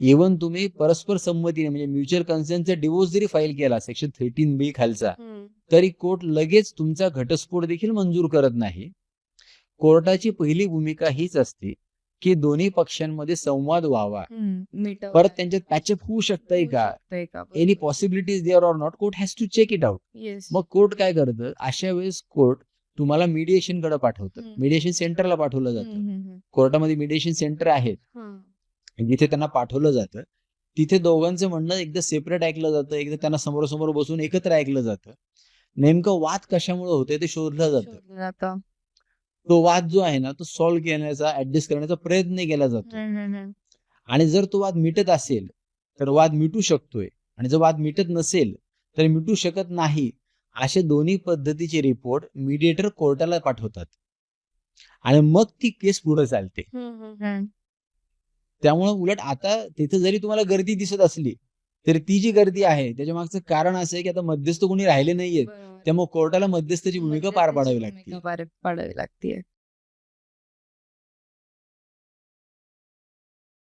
Even तुम्ही परस्पर संमतीने म्हणजे म्युच्युअल कन्सेंटचा डिवोर्स जरी फाईल केला सेक्शन थर्टीन बी खालचा. तरी कोर्ट लगेच तुमचा घटस्फोट देखील मंजूर करत नाही कोर्टाची पहिली भूमिका हीच असते की दोन्ही पक्षांमध्ये संवाद व्हावा. परत त्यांच्यात पॅचअप होऊ शकतंय का? Any possibilities there or not court has to check it out. मग कोर्ट काय करतं अशा वेळेस कोर्ट तुम्हाला मीडिएशनकडे पाठवतं. मीडिएशन सेंटरला पाठवलं जातं. कोर्टामध्ये मीडिएशन सेंटर आहेत. जिथे त्यांना पाठवलं जातं. तिथे दोघांचं म्हणणं एकदा सेपरेट ऐकलं जातं एकदा त्यांना समोरासमोर बसून एकत्र ऐकलं जातं. नेमकं वाद कशामुळे होते ते शोधलं जातं. तो वाद जो आहे ना तो सॉल्व्ह करण्याचा ऍडजस्ट करण्याचा प्रयत्न केला जातो. आणि जर तो वाद मिटत असेल तर वाद मिटू शकतोय. आणि जर वाद मिटत नसेल तर मिटू शकत नाही. असे दोन्ही पद्धतीचे रिपोर्ट मीडिएटर कोर्टाला पाठवतात. आणि मग ती केस पुढे चालते. त्यामुळे उलट आता तिथे जरी तुम्हाला गर्दी दिसत असली तरी ती जी गर्दी आहे त्याच्या मागचं कारण असं आहे की आता मध्यस्थ कोणी राहिले नाहीयेत. त्यामुळे कोर्टाला मध्यस्थाची भूमिका पार पाडावी लागते भूमिका पार पाडावी लागते